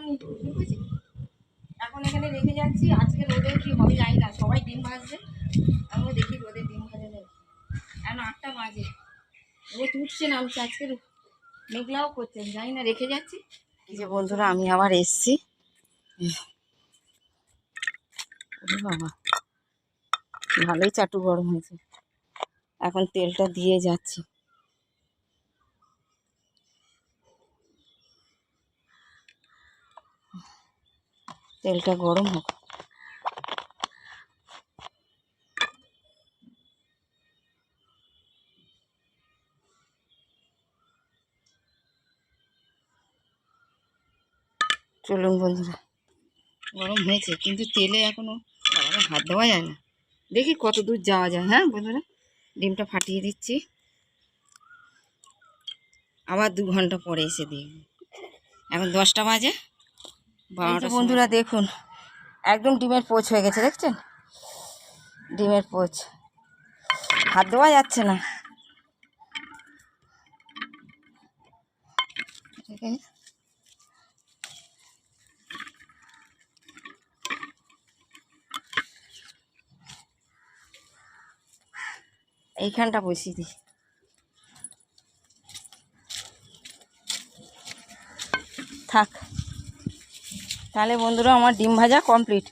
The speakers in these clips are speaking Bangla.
এখন ঢুকেছি এখন এখানে রেখে যাচ্ছি। আজকে রোদে কি হবে জানি না, সবাই ডিম ভাজছে আমিও দেখি রোদে ডিম ভাজা এখন আটটা বাজে। রোদ উঠছে নামছে আজকে মেঘলাও করছে জানি না, রেখে যাচ্ছি। এই যে বন্ধুরা, আমি আবার এসছি। বাবা, ভালোই চাটু গরম হয়েছে। এখন তেলটা দিয়ে যাচ্ছি। তেলটা গরম হোক। চলুন বন্ধুরা, গরম হয়েছে, কিন্তু তেলে এখনও বাবারে হাত দেওয়া যায় না। দেখি কত দূর যাওয়া যায় হ্যাঁ বন্ধুরা? ডিমটা ফাটিয়ে দিচ্ছি। আবার দু ঘণ্টা পরে এসে দিই এখন দশটা বাজে। বন্ধুরা দেখুন একদম ডিমের পোচ হয়ে গেছে দেখছেন? ডিমের পোচ। হাত দেওয়া যাচ্ছে না। ঠিক আছে এইখানটা বসিয়ে দিই। থাক। তাহলে বন্ধুরা আমার ডিম ভাজা কমপ্লিট।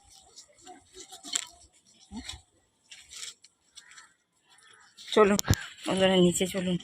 চলুন বন্ধুরা নিচে চলুন।